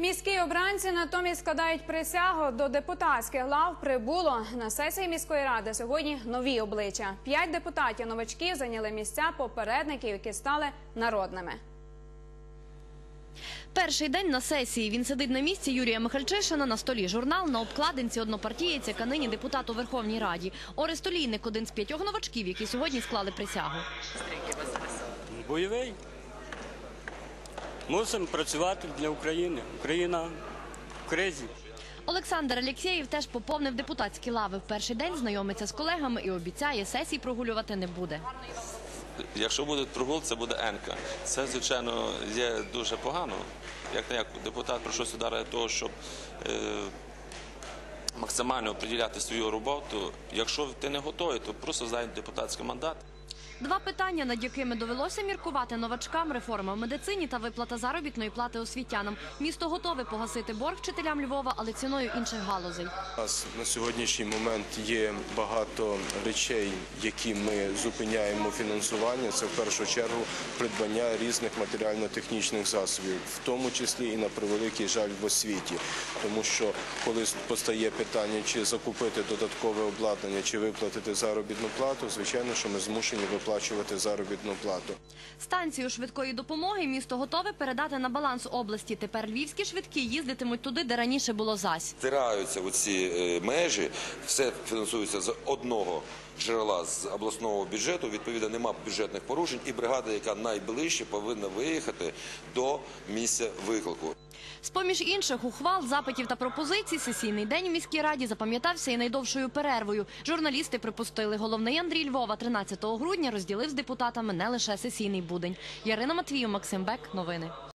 Міські обранці натомість складають присягу до депутатських лав. Прибуло на сесії міської ради сьогодні нові обличчя. П'ять депутатів новачків зайняли місця попередників, які стали народними. Перший день на сесії він сидить на місці Юрія Михальчишина, на столі журнал, на обкладинці однопартієць, яка нині депутат у Верховній Раді. Орест Олійник – один з п'ятьох новачків, які сьогодні склали присягу. Бойовий. Мусимо працювати для України. Україна в кризі. Олександр Алєксєєв теж поповнив депутатські лави. В перший день знайомиться з колегами і обіцяє, сесій прогулювати не буде. Якщо буде прогул, це буде енка. Це, звичайно, є дуже погано. Як не як депутат прийшов сюди для того, щоб е, максимально приділяти свою роботу. Якщо ти не готовий, то просто здай депутатський мандат. Два питання, над якими довелося міркувати новачкам – реформа в медицині та виплата заробітної плати освітянам. Місто готове погасити борг вчителям Львова, але ціною інших галузей. На сьогоднішній момент є багато речей, які ми зупиняємо фінансування. Це в першу чергу придбання різних матеріально-технічних засобів, в тому числі і на превеликий жаль в освіті. Тому що коли постає питання, чи закупити додаткове обладнання, чи виплатити заробітну плату, звичайно, що ми змушені виплачувати заробітну плату. Станцію швидкої допомоги місто готове передати на баланс області. Тепер львівські швидкі їздитимуть туди, де раніше було зась. стираються оці е, межі, все фінансується з одного джерела з обласного бюджету. Відповідно, нема бюджетних порушень, і бригада, яка найближче, повинна виїхати до місця виклику. З-поміж інших ухвал, запитів та пропозицій, сесійний день в міській раді запам'ятався і найдовшою перервою. Журналісти припустили, головний Андрій Львова 13 грудня розділив з депутатами не лише сесійний будень. Ярина Матвію, Максим Бек. Новини.